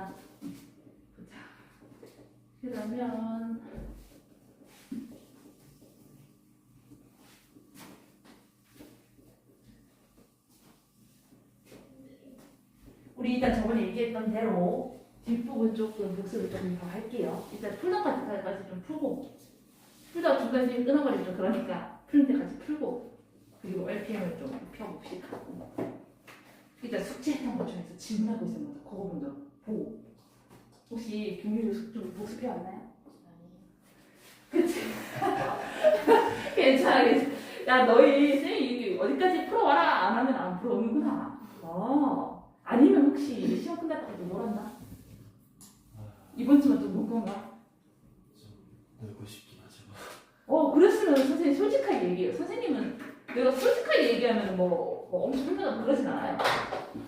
풀었구나. 보자. 그러면 우리 일단 저번에 얘기했던 대로 뒷부분 조금 복습을 조금 더 할게요. 일단 풀던 까지까지 좀 풀고 풀다 중간에 끊어버리면 좀 그러니까 풀 때까지 풀고 그리고 RPM을 좀 펴봅시다. 일단 숙제했던 것 중에서 질문하고 있으면 그거 먼저 혹시 경리를 좀 복습해 왔나요? 그치? 괜찮아, 괜찮아. 야, 너희 쌤이 어디까지 풀어와라 안 하면 안 풀어오는구나. 어. 아니면 혹시 시험 끝났다고 좀 놀았나? 이번 주만 좀놀 건가? 좀 놀고 싶긴 하죠. 어, 그랬으면 선생님 솔직하게 얘기해요. 선생님은 내가 솔직하게 얘기하면 뭐, 뭐 엄청 흥분하고 그러진 않아요.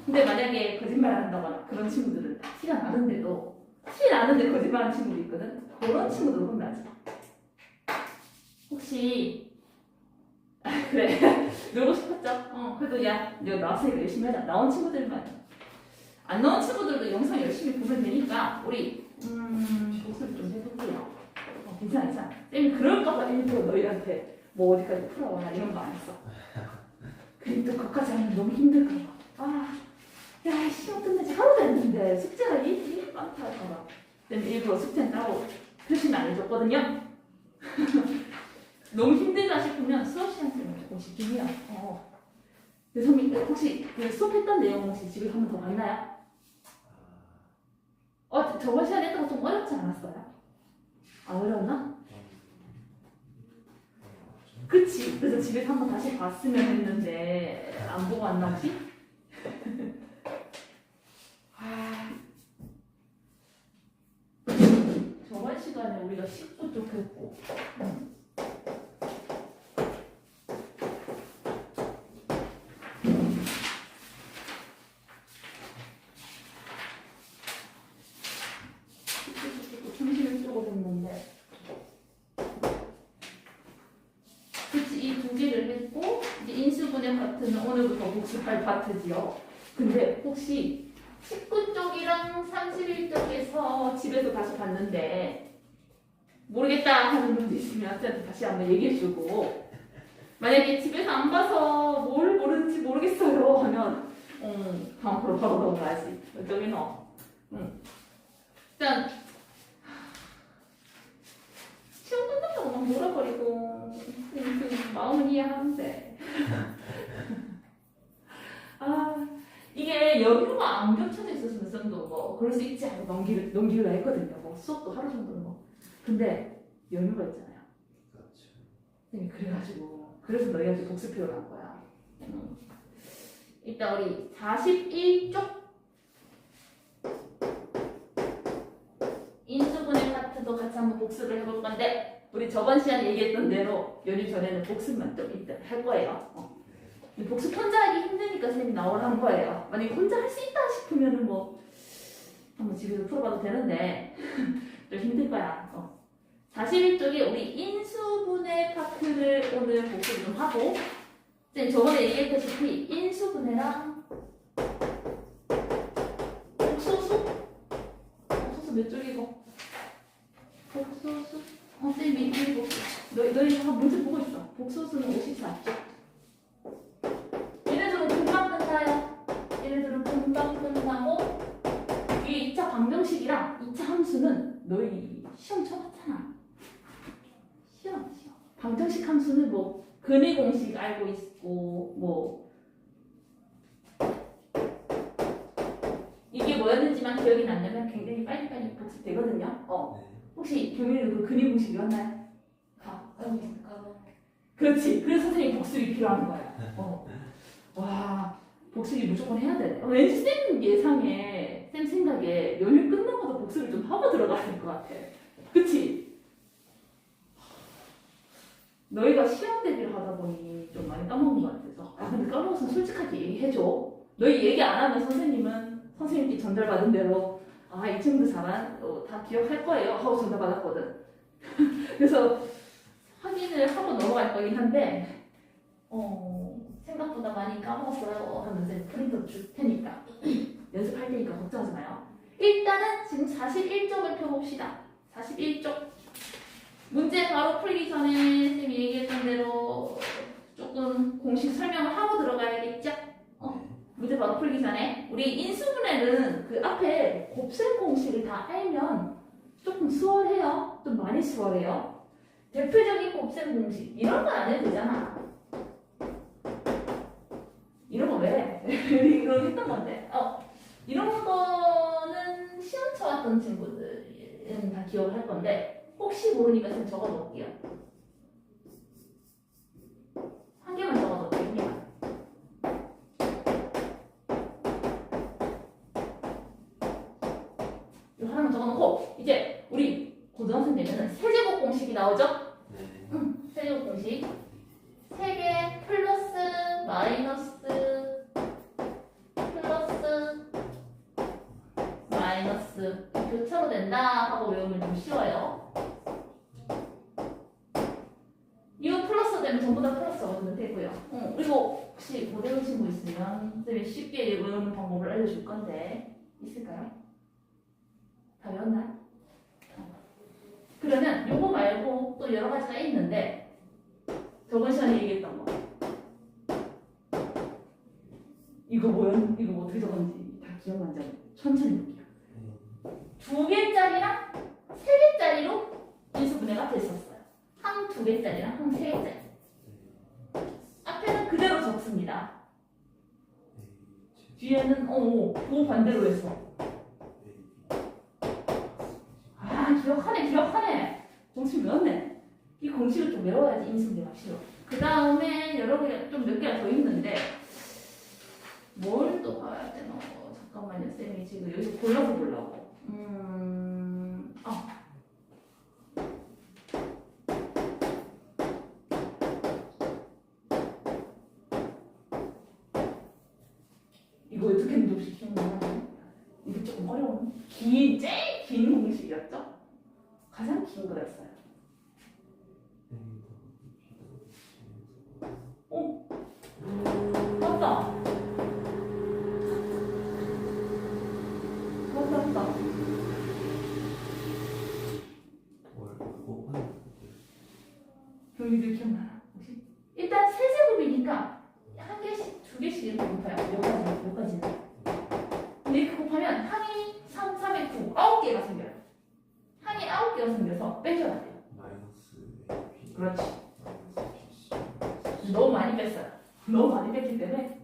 근데 만약에 거짓말 한다거나 그런 친구들은 티가 나는데도 티 나는데 거짓말 하는 친구도 있거든? 그런 친구들 혼나지. 혹시, 아, 그래. 놀고 싶었죠? 어, 그래도 야, 너 나왔으니까 열심히 하자. 나온 친구들만. 안 나온 친구들도 영상 열심히 보면 되니까, 우리, 음, 복습을 좀 해볼게요. 어, 괜찮아, 괜찮아. 쌤이 그럴까봐 일부러 너희한테 뭐 어디까지 풀어와 이런 거 안 했어. 또 그것까지 하면 너무 힘들까봐. 아, 야, 시험 끝나지 하루도 안 됐는데 숙제가 이, 이 많다 할까봐. 쌤 일부러 숙제는 따로 표시는 안 해줬거든요. 너무 힘들다 싶으면 수업 시간 때는 조금 쉽긴 해요. 어. 근데 선생님, 혹시 그 수업했던 내용 혹시 집에 한번더 봤나요? 어, 저번 시간에 했던 거 좀 어렵지 않았어요? 아, 어려웠나? 그치. 그래서 집에서 한번 다시 봤으면 했는데 안 보고 안 나오지? 아. 저번 시간에 우리가 10분 쪽 했고 음. 19년 파트는 오늘부터 68 파트지요. 근데 혹시 19쪽이랑 31쪽에서 집에서 다시 봤는데 모르겠다 하는 분도 있으면 쌤한테 다시 한번 얘기해주고 만약에 집에서 안 봐서 뭘 모르는지 모르겠어요 하면 음, 다음 프로 바로 넘어가야지. 어쩌기 너. 음. 응. 일단 시험 끝나고 막 몰아버리고 마음은 이해하는데 그럴 수 있지 하고 넘기려, 넘기려 했거든요 뭐 수업도 하루 정도는 뭐 근데 여유가 있잖아요 그렇죠. 네, 그래가지고 그래서 너희한테 복습표를 한 거야 음. 일단 우리 41쪽 인수분해 파트도 같이 한번 복습을 해볼 건데 우리 저번 시간에 얘기했던 대로 연휴 전에는 복습만 좀 일단 할 거예요. 어. 이 복습 혼자 하기 힘드니까 선생님이 나오라는 거예요. 만약에 혼자 할 수 있다 싶으면은 뭐 한번 집에서 풀어봐도 되는데 좀 힘들 거야. 어. 41쪽에 우리 인수분해 파트를 오늘 복습 좀 하고 선생님 저번에 얘기했다시피 인수분해랑 복소수 복소수 몇 쪽이고 복소수 어, 쌤 밑에 복 너희 너희 다 문제 보고 있어. 복소수는 54쪽. 방정식이랑 2차 함수는 너희 시험 쳐봤잖아. 시험 시험. 방정식 함수는 뭐 근의 공식 알고 있고 뭐 이게 뭐였는지만 기억이 나려면 굉장히 빨리빨리 복습되거든요. 어. 네. 혹시 교민이도 그 근의 공식이었나요? 아, 그렇지. 그래서 선생님 복습이 필요한 거야. 어. 와, 복습이 무조건 해야 돼. 어, 왠지 쌤 예상에, 연휴 끝나고도 복습을 될것 같아. 그치? 너희가 시험 대비를 하다 보니 좀 많이 까먹은 것 같아서. 아, 근데 까먹었으면 솔직하게 얘기해줘. 너희 얘기 안 하면 선생님은 선생님께 전달받은 대로 아, 이 친구들 잘한, 어, 다 기억할 거예요. 하고 전달받았거든. 그래서 확인을 하고 넘어갈 거긴 한데, 어, 생각보다 많이 까먹었어요. 하면서 프린트 줄 테니까. 연습할 테니까 걱정하지 마요. 일단은 지금 41쪽을 펴봅시다. 41쪽. 문제 바로 풀기 전에 쌤이 얘기했던 대로 조금 공식 설명을 하고 들어가야겠죠? 어. 문제 바로 풀기 전에 우리 인수분해는 그 앞에 곱셈 공식을 다 알면 조금 수월해요. 좀 많이 수월해요. 대표적인 곱셈 공식 이런 건 안 해도 되잖아. 이런 거 왜? 이거 했던 건데. 어, 이런 거는 쳐왔던 친구들은 다 기억을 할 건데 혹시 모르니까 좀 적어놓을게요. 한 개만 적어놓을게요. 하나만 적어놓고 이제 우리 고등학생 되면은 세제곱 공식이 나오죠? 혹시 못 외운 친구 있으면 쌤이 쉽게 외우는 방법을 알려줄 건데 있을까요? 다 외웠나요? 어. 그러면 요거 말고 또 여러 가지가 있는데 저번 시간에 얘기했던 거. 이거 뭐였, 이거 뭐 어떻게 적었는지 다 기억나지 않아요? 천천히 볼게요. 두 개짜리랑 세 개짜리로 인수 분해가 됐었어요. 항두 개짜리랑 항세 개짜리. 적습니다. 뒤에는 어, 어, 그 반대로 했어. 아, 기억하네, 기억하네. 공식 외웠네. 이 공식을 좀 외워야지 인수분해가 쉬워. 그 다음에 여러 개, 좀 몇 개가 더 있는데, 뭘 또 봐야 되나? 잠깐만요, 쌤이 지금 여기서 골라서 보려고. 음, 아. 혹시 기억나요? 이게 조금 어려운, 긴, 제일 긴 공식이었죠? 가장 긴 거였어요. 맞다. 맞다, 맞다. 경희들 기억나나? 혹시? 일단 세제곱이니까 한 개씩, 두 개씩 이렇게 곱해요. 여기까지, 여기까지는. 근데 이렇게 곱하면 항이 3, 3에 9, 9개가 생겨요. 항이 9개가 빼줘야 돼요. 그렇지. 너무 많이 뺐어요. 너무 많이 뺐기 때문에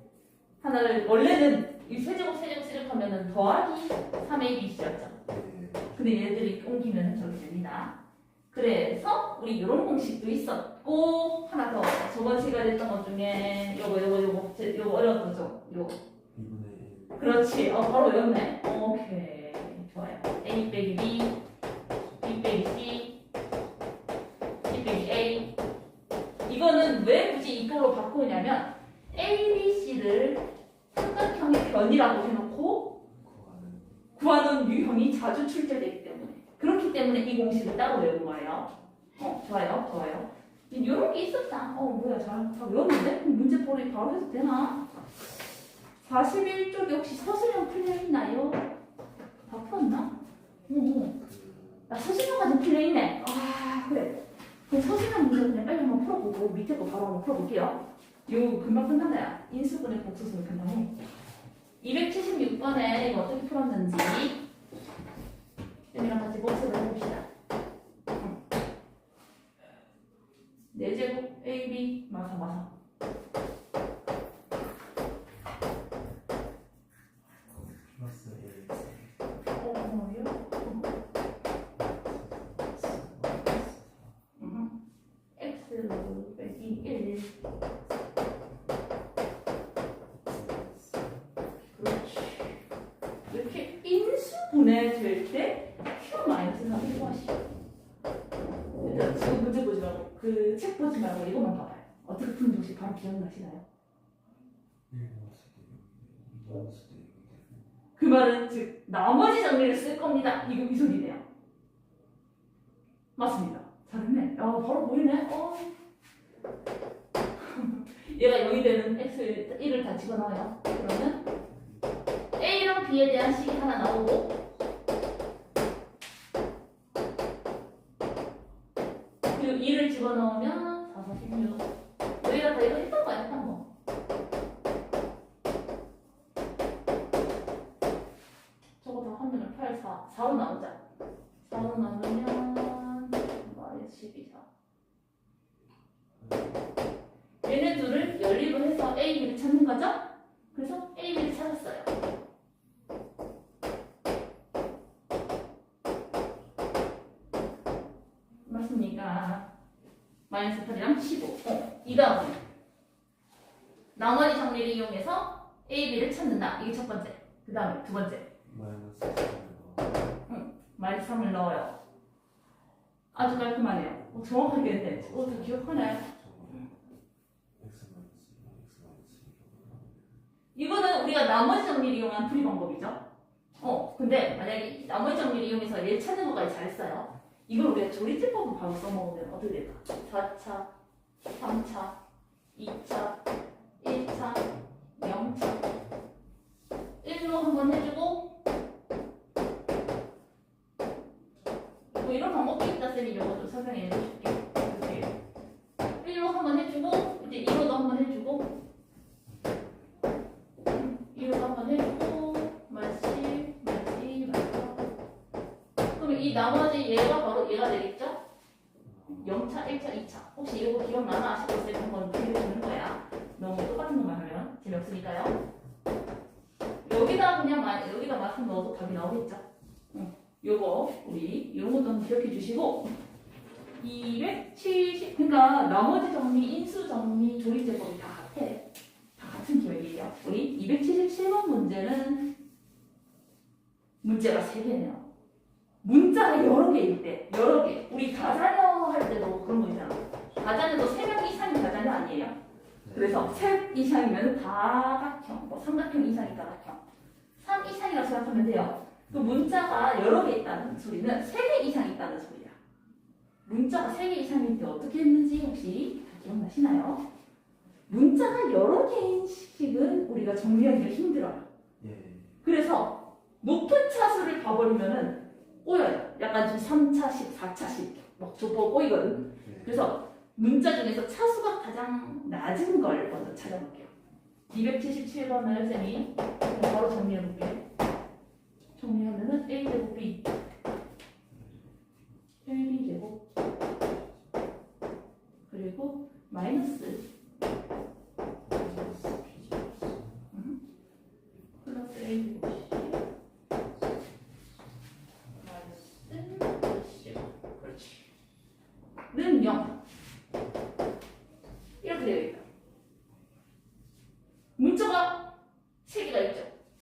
하나를 원래는 이 세제곱 세제곱 세제곱 하면은 더하기 3의 2였죠. 근데 얘들이 옮기면 저기 됩니다. 그래서 우리 이런 공식도 있었고 하나 더 저번 시간에 했던 것 중에 요거 요거 요거 제- 요거 어려웠던 거 요거 그렇지 어 바로 외웠네 오케이 좋아요 A 빼기 B B 빼기 C 왜 굳이 이꼴로 바꾸냐면 A, B, C를 삼각형의 변이라고 해놓고 구하는 유형이 자주 출제되기 때문에 그렇기 때문에 이 공식을 따로 외운 거예요. 어 좋아요 좋아요. 이런 게 있었다. 어 뭐야 잘, 잘 외웠는데? 문제 바로 바로 해도 되나? 41쪽에 혹시 서술형 풀려있나요? 다 풀었나? 응. 나 서술형까지 풀려있네. 아 그래. 그럼 서술형 문제 그냥 빨리 한번 풀어보고 밑에 거 바로 한번 풀어볼게요. 이거 금방 끝난다야. 인수분해 복수수는 금방 해. 276번에 이거 어떻게 풀었는지 쌤이랑 같이 복습을 해봅시다. 응. 네 제곱 A, B 마사 마사. 분해될 때 Q 마이너스 3이 구하시오. 일단 지금 문제 보지 말고 그 책 보지 말고 이것만 봐봐요. 어떻게 푸는지 혹시 바로 기억나시나요? 그 말은 즉 나머지 정리를 쓸 겁니다. 이거 이 소리네요. 맞습니다. 잘했네. 야 바로 보이네. 어. 얘가 0이 되는 x 1을 다 집어넣어요. 그러면 a랑 b에 대한 식이 하나 나오고 집어넣으면 4, 4, 16. 우리가 다 이거 했던 거야, 했던 거. 저거 다 하면 8, 4. 4로 나오자. 4로 나누면 마이너스 12, 4. 얘네 둘을 연립을 해서 A, B를 찾는 거죠? 그래서 A, B를 찾았어요. 맞습니까? 마이너스 8이랑 15. 어, 이 다음에 나머지 정리를 이용해서 A, B를 찾는다. 이게 첫 번째. 그 다음에 두 번째. 마이너스 3을 마이너스 3을 넣어요. 아주 깔끔하네요. 어, 정확하게 했네. 어, 다 기억하네. x 마이너스 2, x 마이너스 2. 이거는 우리가 나머지 정리를 이용한 풀이 방법이죠. 어, 근데 만약에 나머지 정리를 이용해서 얘 찾는 것까지 잘했어요. 이걸 우리가 조리제법을 바로 써먹으면 어떻게 될까? 4차, 3차, 2차, 1차, 0차. 1로 한번 해주고 뭐 이런 방법도 있다 쌤이 이거 좀 설명해. 이렇게 1로 한번 해주고 이제 2로도 한번 해주고 2로 한번 해주고 마시 마시 마시 그럼 이 나머지 얘가 바로 얘가 되겠죠? 0차, 1차, 2차. 혹시 이거 기억나나? 싶을 때 한번 빌려주는 거야. 너무 똑같은 것만 하면 재미없으니까요. 여기다 그냥 마- 여기다 만큼 넣어도 답이 나오겠죠? 응. 요거 우리 이런 것도 한번 기억해 주시고. 270 그러니까 나머지 정리, 인수 정리, 조리 제법이 다 같아. 다 같은 기억이에요. 우리 277번 문제는 문제가 3개네요 문자가 여러 개일 때 여러 개 우리 다자녀 할 때도 그런 거 있잖아 다자녀도 3명 이상이 다자녀 아니에요? 그래서 셋 이상이면 다각형, 뭐 삼각형 이상이 다각형, 3 이상이라고 생각하면 돼요. 그 문자가 여러 개 있다는 소리는 세 개 이상 있다는 소리야. 문자가 세 개 이상일 때 어떻게 했는지 혹시 다 기억나시나요? 문자가 여러 개인 식은 우리가 정리하기가 힘들어요. 예. 그래서 높은 차수를 봐버리면은 꼬여요. 약간 좀 3차식, 4차식 막 좁아 꼬이거든. 네. 그래서 문자 중에서 차수가 가장 낮은 걸 먼저 찾아볼게요. 277번을 쌤이 바로 정리해볼게요. 정리하면은 A제곱 B AB 제곱 그리고 마이너스